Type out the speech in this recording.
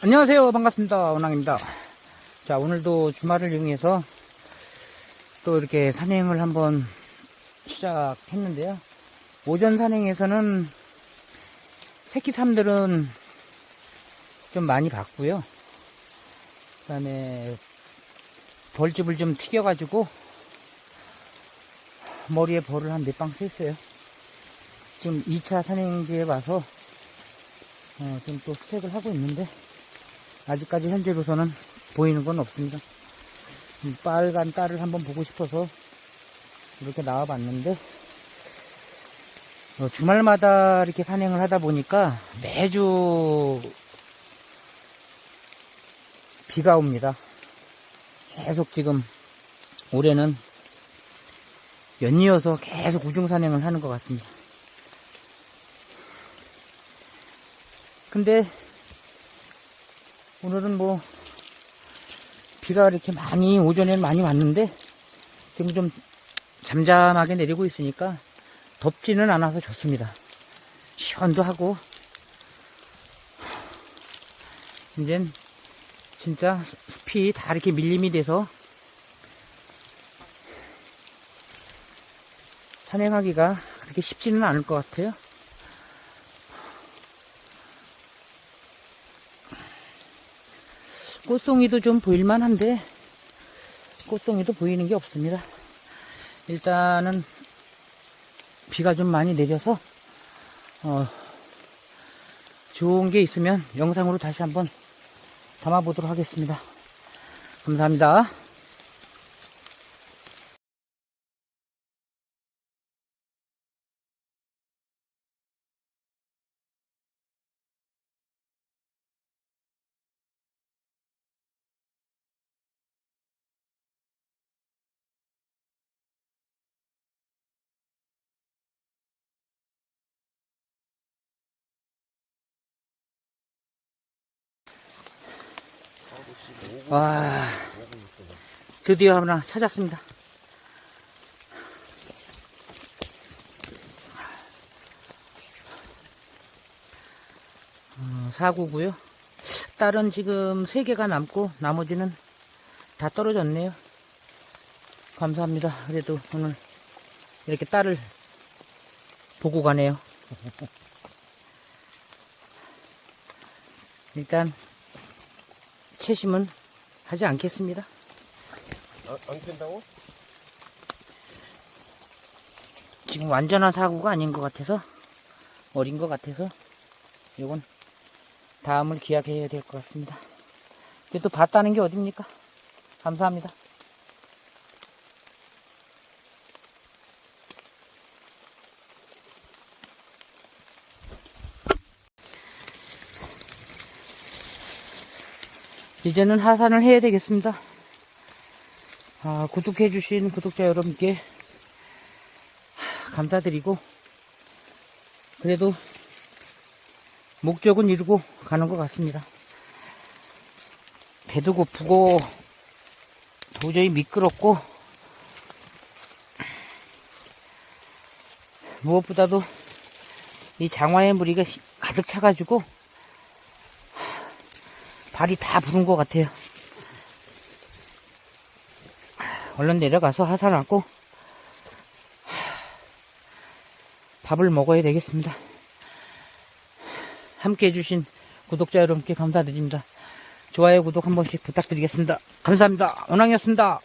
안녕하세요. 반갑습니다. 원왕입니다. 자, 오늘도 주말을 이용해서 또 이렇게 산행을 한번 시작했는데요. 오전 산행에서는 새끼 삼들은 좀 많이 봤고요. 그 다음에 벌집을 좀 튀겨 가지고 머리에 벌을 한 몇 방 쐈어요. 지금 2차 산행지에 와서 어, 지금 또 수색을 하고 있는데 아직까지 현재로서는 보이는 건 없습니다. 음, 빨간 딸을 한번 보고 싶어서 이렇게 나와봤는데 어, 주말마다 이렇게 산행을 하다 보니까 매주 비가 옵니다. 계속 지금 올해는 연이어서 계속 우중산행을 하는 것 같습니다. 근데 오늘은 뭐 비가 이렇게 많이 오전에는 많이 왔는데 지금 좀 잠잠하게 내리고 있으니까 덥지는 않아서 좋습니다. 시원도 하고 이젠 진짜 숲이 다 이렇게 밀림이 돼서 산행하기가 그렇게 쉽지는 않을 것 같아요. 꽃송이도 좀 보일만 한데 꽃송이도 보이는 게 없습니다. 일단은 비가 좀 많이 내려서 어, 좋은 게 있으면 영상으로 다시 한번 담아보도록 하겠습니다. 감사합니다. 와, 드디어 하나 찾았습니다. 어, 사구고요. 딸은 지금 세 개가 남고 나머지는 다 떨어졌네요. 감사합니다. 그래도 오늘 이렇게 딸을 보고 가네요. 일단 채심은 하지 않겠습니다. 안, 안 캔다고? 지금 완전한 사고가 아닌 것 같아서 어린 것 같아서 이건 다음을 기약해야 될 것 같습니다. 그래도 봤다는 게 어딥니까? 감사합니다. 이제는 하산을 해야 되겠습니다. 아, 구독해주신 구독자 여러분께 감사드리고 그래도 목적은 이루고 가는 것 같습니다. 배도 고프고 도저히 미끄럽고 무엇보다도 이 장화의 무리가 가득 차가지고 발이 다 부른 것 같아요. 얼른 내려가서 하산하고 밥을 먹어야 되겠습니다. 함께 해주신 구독자 여러분께 감사드립니다. 좋아요, 구독 한 번씩 부탁드리겠습니다. 감사합니다. 원왕이었습니다.